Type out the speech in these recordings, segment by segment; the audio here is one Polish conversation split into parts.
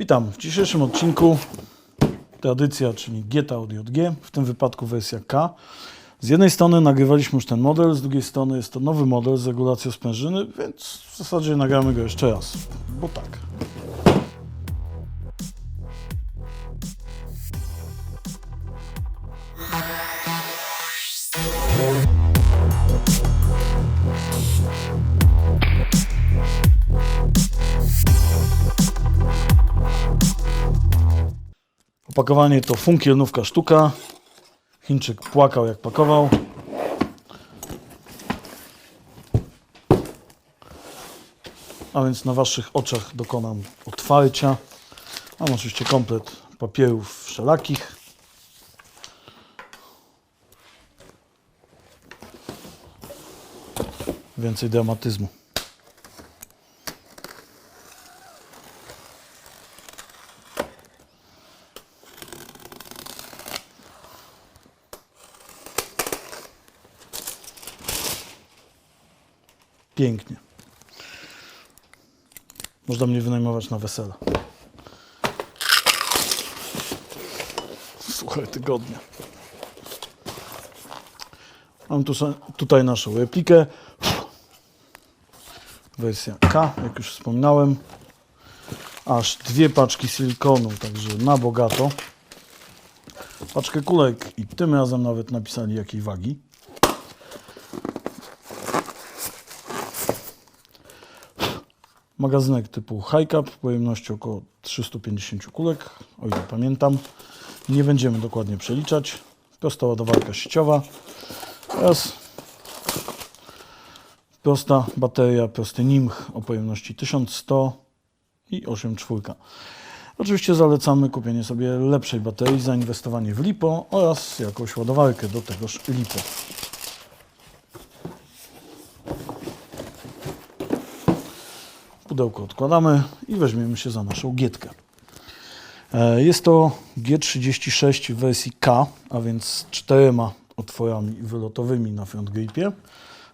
Witam w dzisiejszym odcinku. Tradycja, czyli GT od JG, w tym wypadku wersja K. Z jednej strony nagrywaliśmy już ten model, z drugiej strony jest to nowy model z regulacją sprężyny, więc w zasadzie nagramy go jeszcze raz, bo tak. Opakowanie to funkielnówka sztuka. Chińczyk płakał jak pakował. A więc na Waszych oczach dokonam otwarcia. Mam oczywiście komplet papierów wszelakich. Więcej dramatyzmu. Pięknie. Można mnie wynajmować na wesela. Słuchaj, tygodnia. Mam tu, tutaj naszą replikę. Wersja K, jak już wspominałem. Aż dwie paczki silikonu, także na bogato. Paczkę kulek i tym razem nawet napisali jakiej wagi. Magazynek typu High Cap, pojemności około 350 kulek, o ile pamiętam. Nie będziemy dokładnie przeliczać. Prosta ładowarka sieciowa oraz prosta bateria, prosty NIMH o pojemności 1100 i 8,4. Oczywiście zalecamy kupienie sobie lepszej baterii, zainwestowanie w LiPo oraz jakąś ładowarkę do tegoż LiPo. Pudełko odkładamy i weźmiemy się za naszą gietkę. E, Jest to G36 w wersji K, a więc z czterema otworami wylotowymi na front gripie.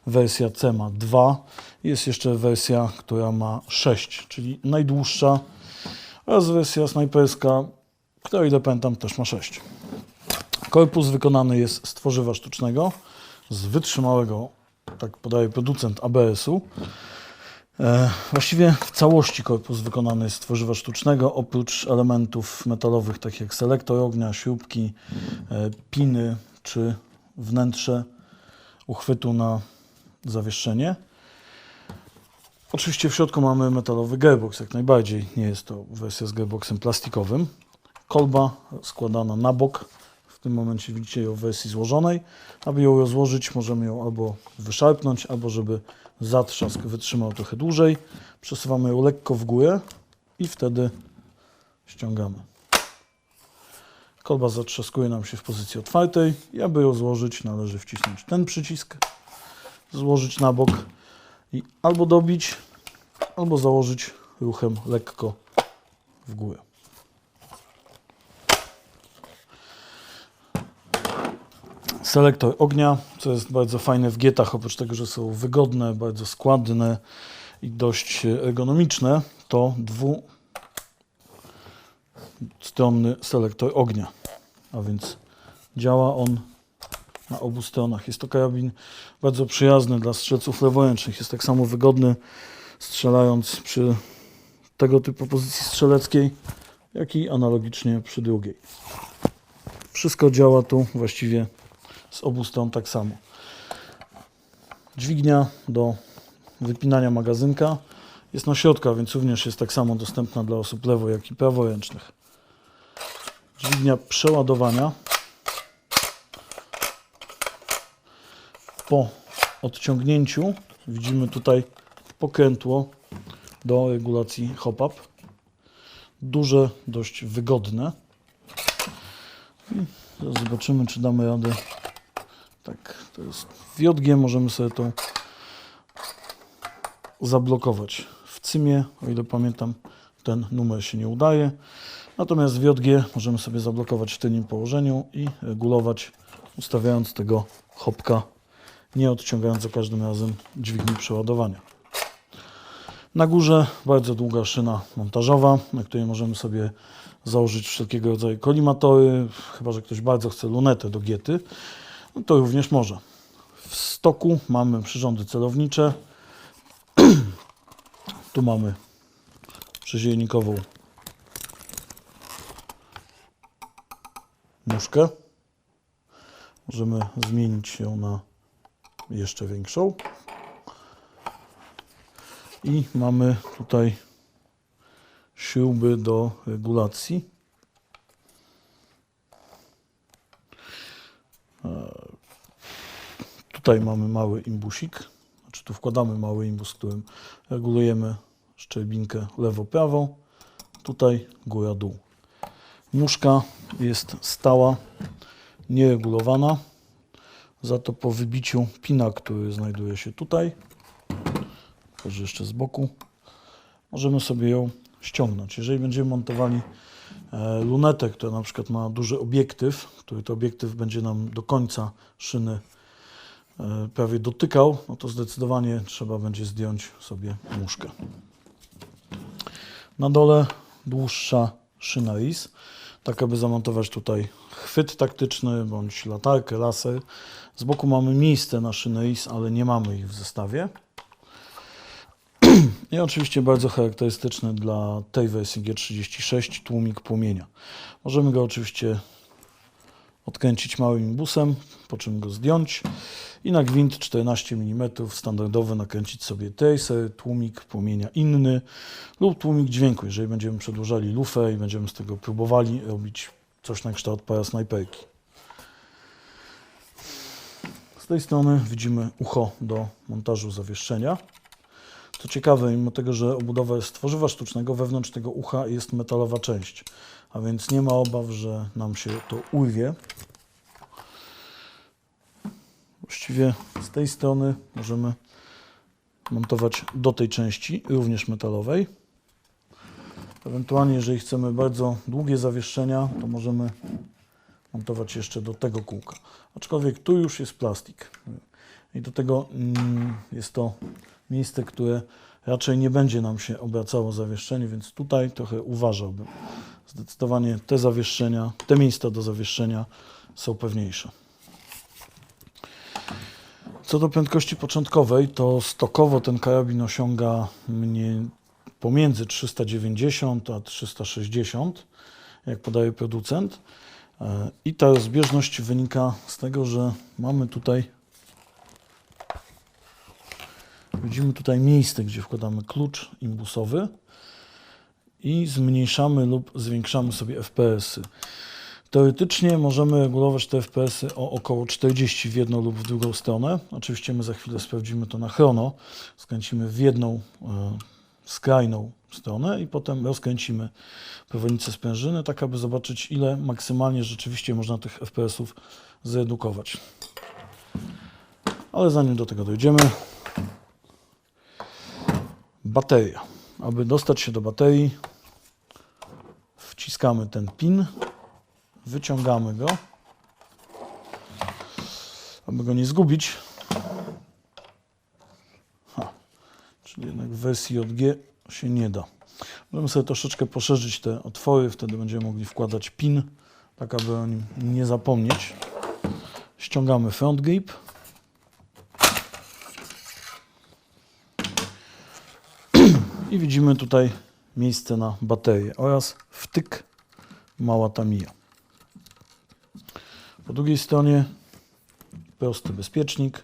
Wersja C ma dwa. Jest jeszcze wersja, która ma 6, czyli najdłuższa oraz wersja snajperska, która ile pamiętam też ma 6. Korpus wykonany jest z tworzywa sztucznego, z wytrzymałego, tak podaje producent ABS-u. E, Właściwie w całości korpus wykonany jest z tworzywa sztucznego, oprócz elementów metalowych takich jak selektor ognia, śrubki, e, piny czy wnętrze uchwytu na zawieszenie. Oczywiście w środku mamy metalowy gearbox, jak najbardziej. Nie jest to wersja z gearboxem plastikowym. Kolba składana na bok. W tym momencie widzicie ją w wersji złożonej. Aby ją rozłożyć, możemy ją albo wyszarpnąć, albo żeby zatrzask wytrzymał trochę dłużej. Przesuwamy ją lekko w górę i wtedy ściągamy. Kolba zatrzaskuje nam się w pozycji otwartej i aby ją złożyć, należy wcisnąć ten przycisk, złożyć na bok i albo dobić, albo założyć ruchem lekko w górę. Selektor ognia, co jest bardzo fajne w gietach, oprócz tego, że są wygodne, bardzo składne i dość ergonomiczne, to dwustronny selektor ognia. A więc działa on na obu stronach. Jest to karabin bardzo przyjazny dla strzelców leworęcznych. Jest tak samo wygodny strzelając przy tego typu pozycji strzeleckiej, jak i analogicznie przy drugiej. Wszystko działa tu właściwie z obu stron tak samo. Dźwignia do wypinania magazynka jest na środku, a więc również jest tak samo dostępna dla osób lewo, jak i praworęcznych. Dźwignia przeładowania po odciągnięciu widzimy tutaj pokrętło do regulacji hop-up. Duże, dość wygodne. I zobaczymy, czy damy radę. Tak, to jest w JG, możemy sobie to zablokować. W CYMie, o ile pamiętam, ten numer się nie udaje. Natomiast w JG możemy sobie zablokować w tylnym położeniu i regulować, ustawiając tego hopka, nie odciągając za każdym razem dźwigni przeładowania. Na górze bardzo długa szyna montażowa, na której możemy sobie założyć wszelkiego rodzaju kolimatory, chyba że ktoś bardzo chce lunetę do giety, no to również może. W stoku mamy przyrządy celownicze. tu mamy przezielnikową muszkę. Możemy zmienić ją na jeszcze większą. I mamy tutaj śruby do regulacji. Tutaj mamy mały imbusik, znaczy tu wkładamy mały imbus, którym regulujemy szczelbinkę lewo-prawo. Tutaj góra-dół. Muszka jest stała, nieregulowana. Za to po wybiciu pina, który znajduje się tutaj, może jeszcze z boku, możemy sobie ją ściągnąć. Jeżeli będziemy montowali e, lunetę, która na przykład ma duży obiektyw, który to obiektyw będzie nam do końca szyny prawie dotykał, no to zdecydowanie trzeba będzie zdjąć sobie muszkę. Na dole dłuższa szyna RIS, tak aby zamontować tutaj chwyt taktyczny bądź latarkę, laser. Z boku mamy miejsce na szynę RIS, ale nie mamy ich w zestawie. I oczywiście bardzo charakterystyczny dla tej wersji G36 tłumik płomienia. Możemy go oczywiście odkręcić małym imbusem, po czym go zdjąć i na gwint 14 mm standardowy nakręcić sobie tracer, tłumik płomienia inny lub tłumik dźwięku, jeżeli będziemy przedłużali lufę i będziemy z tego próbowali robić coś na kształt parasnajperki. Z tej strony widzimy ucho do montażu zawieszenia. Ciekawe, mimo tego, że obudowa jest z tworzywa sztucznego, wewnątrz tego ucha jest metalowa część, a więc nie ma obaw, że nam się to urwie. Właściwie z tej strony możemy montować do tej części, również metalowej. Ewentualnie, jeżeli chcemy bardzo długie zawieszenia, to możemy montować jeszcze do tego kółka. Aczkolwiek tu już jest plastik. I do tego mm, jest to miejsce, które raczej nie będzie nam się obracało zawieszenie, więc tutaj trochę uważałbym. Zdecydowanie te zawieszenia, te miejsca do zawieszenia są pewniejsze. Co do prędkości początkowej, to stokowo ten karabin osiąga mnie pomiędzy 390 a 360, jak podaje producent. E, I ta rozbieżność wynika z tego, że mamy tutaj widzimy tutaj miejsce, gdzie wkładamy klucz imbusowy i zmniejszamy lub zwiększamy sobie FPS-y. Teoretycznie możemy regulować te FPS-y o około 40 w jedną lub w drugą stronę. Oczywiście my za chwilę sprawdzimy to na chrono. Skręcimy w jedną e, skrajną stronę i potem rozkręcimy powolnicę sprężyny, tak aby zobaczyć ile maksymalnie rzeczywiście można tych FPS-ów zredukować. Ale zanim do tego dojdziemy, bateria. Aby dostać się do baterii, wciskamy ten pin, wyciągamy go, aby go nie zgubić. Ha, czyli jednak w wersji JG się nie da. Możemy sobie troszeczkę poszerzyć te otwory, wtedy będziemy mogli wkładać pin, tak aby o nim nie zapomnieć. Ściągamy front grip. I widzimy tutaj miejsce na baterię oraz wtyk mała Tamiya. Po drugiej stronie prosty bezpiecznik,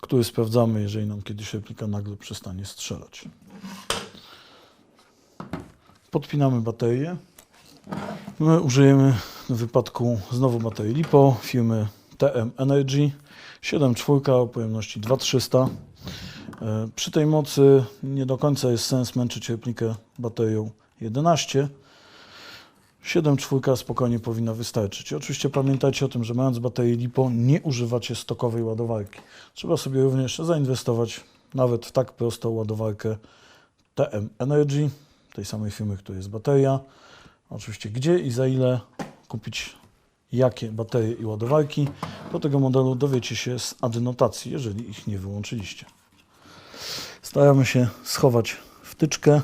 który sprawdzamy, jeżeli nam kiedyś replika nagle przestanie strzelać. Podpinamy baterię. My użyjemy w wypadku znowu baterii LiPo firmy TM Energy 7.4 o pojemności 2300. E, Przy tej mocy nie do końca jest sens męczyć replikę baterią 11. 7.4 spokojnie powinna wystarczyć. Oczywiście pamiętajcie o tym, że mając baterię LiPo nie używacie stokowej ładowarki. Trzeba sobie również zainwestować nawet w tak prostą ładowarkę TM Energy, tej samej firmy, której jest bateria. Oczywiście gdzie i za ile kupić jakie baterie i ładowarki. Do tego modelu dowiecie się z adnotacji, jeżeli ich nie wyłączyliście. Staramy się schować wtyczkę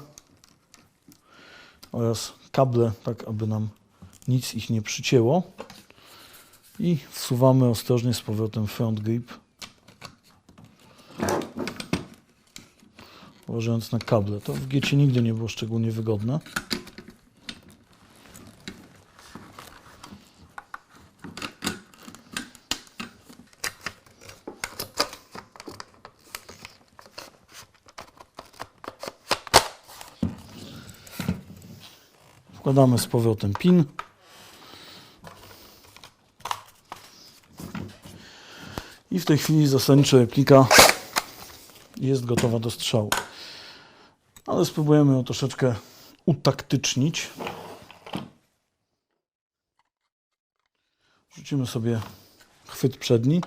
oraz kable, tak aby nam nic ich nie przycięło. I wsuwamy ostrożnie z powrotem front grip, uważając na kable. To w giecie nigdy nie było szczególnie wygodne. Wkładamy z powrotem pin. I w tej chwili zasadniczo replika jest gotowa do strzału. Ale spróbujemy ją troszeczkę utaktycznić. Rzucimy sobie chwyt przedni.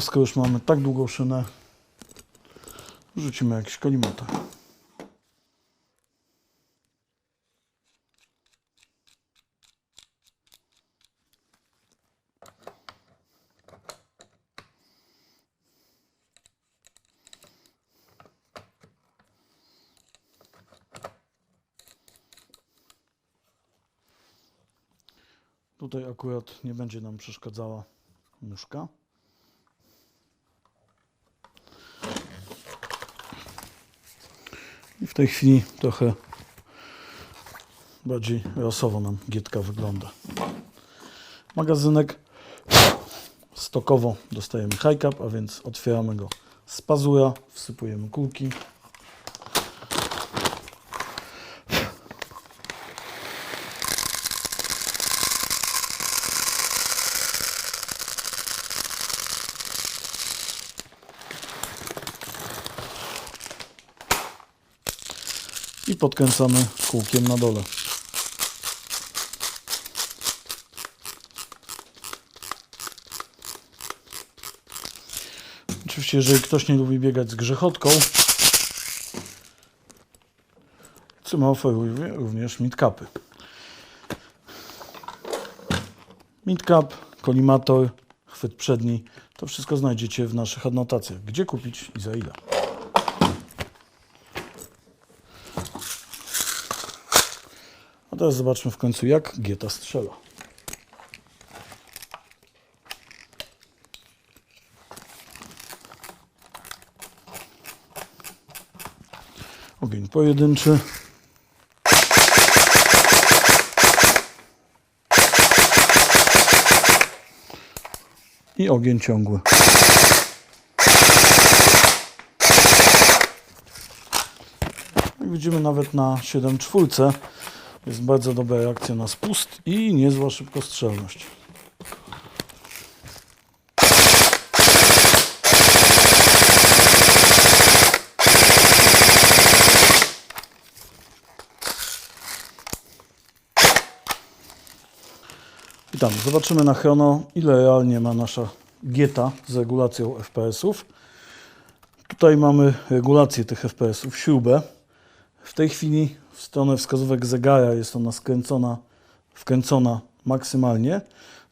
Skoro już mamy tak długą szynę, rzucimy jakiś kolimator. Tutaj akurat nie będzie nam przeszkadzała nóżka. I w tej chwili trochę bardziej rasowo nam gietka wygląda. Magazynek stokowo dostajemy high cap, a więc otwieramy go z pazura, wsypujemy kulki. Podkręcamy kółkiem na dole. Oczywiście, jeżeli ktoś nie lubi biegać z grzechotką, Cyma oferuje również midcapy. Midcap, kolimator, chwyt przedni, to wszystko znajdziecie w naszych adnotacjach. Gdzie kupić i za ile. Teraz zobaczmy w końcu, jak Gieta strzela. Ogień pojedynczy. I ogień ciągły. Jak widzimy nawet na 7 czwórce jest bardzo dobra reakcja na spust i niezła szybkostrzelność. Witam. Zobaczymy na chrono, ile realnie ma nasza Gieta z regulacją FPS-ów. Tutaj mamy regulację tych FPS-ów, śrubę. W tej chwili w stronę wskazówek zegara jest ona skręcona, wkręcona maksymalnie.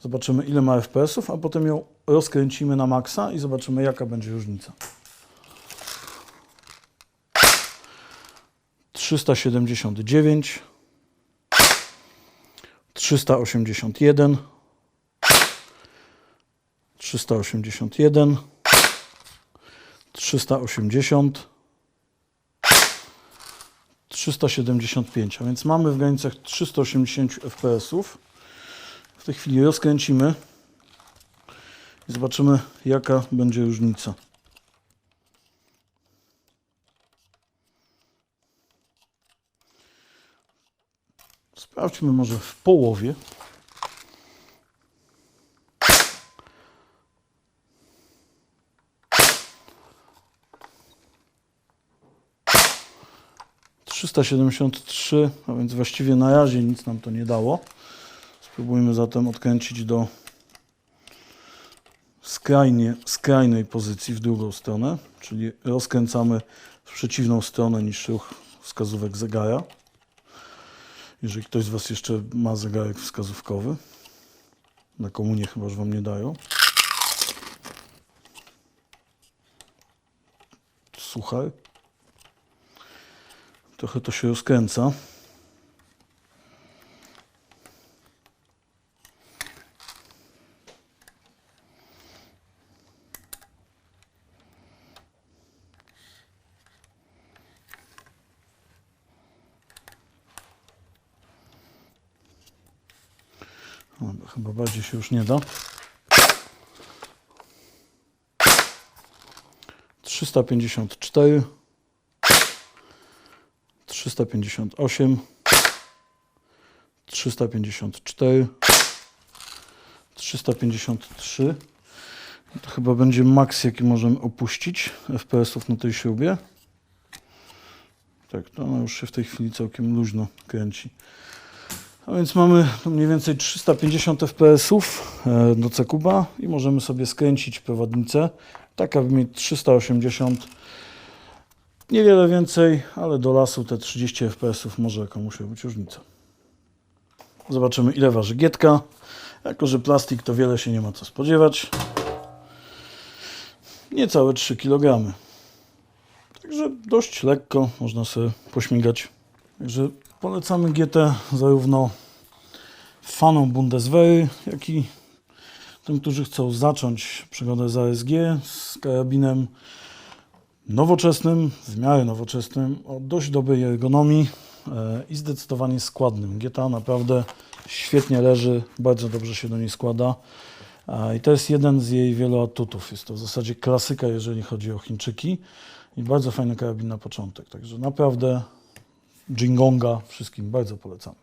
Zobaczymy ile ma FPS-ów, a potem ją rozkręcimy na maksa i zobaczymy jaka będzie różnica. 379 381 381 380 375, a więc mamy w granicach 380 fps. W tej chwili rozkręcimy i zobaczymy jaka będzie różnica. Sprawdźmy może w połowie. Trzysta siedemdziesiąt trzy, a więc właściwie na razie nic nam to nie dało. Spróbujmy zatem odkręcić do skrajnie, skrajnej pozycji w drugą stronę, czyli rozkręcamy w przeciwną stronę niż ruch wskazówek zegara. Jeżeli ktoś z Was jeszcze ma zegarek wskazówkowy, na komunie chyba już Wam nie dają. Suchar. Trochę to się rozkręca. Dobra, chyba bardziej się już nie da. 354 358 354 353 to chyba będzie maks jaki możemy opuścić FPS-ów na tej śrubie. Tak, to ona już się w tej chwili całkiem luźno kręci. A więc mamy tu mniej więcej 350 fps-ów e, do C-Kuba i możemy sobie skręcić prowadnicę, tak aby mieć 380. Niewiele więcej, ale do lasu te 30 fps-ów może komuś robić różnicę. Zobaczymy ile waży gietka. Jako, że plastik to wiele się nie ma co spodziewać. Niecałe 3 kg. Także dość lekko można sobie pośmigać. Także polecamy GT zarówno fanom Bundeswehry, jak i tym, którzy chcą zacząć przygodę z ASG, z karabinem nowoczesnym, w miarę nowoczesnym, o dość dobrej ergonomii e, i zdecydowanie składnym. Gieta naprawdę świetnie leży, bardzo dobrze się do niej składa. I to jest jeden z jej wielu atutów. Jest to w zasadzie klasyka, jeżeli chodzi o Chińczyki. I bardzo fajny karabin na początek. Także naprawdę Jingonga wszystkim bardzo polecam.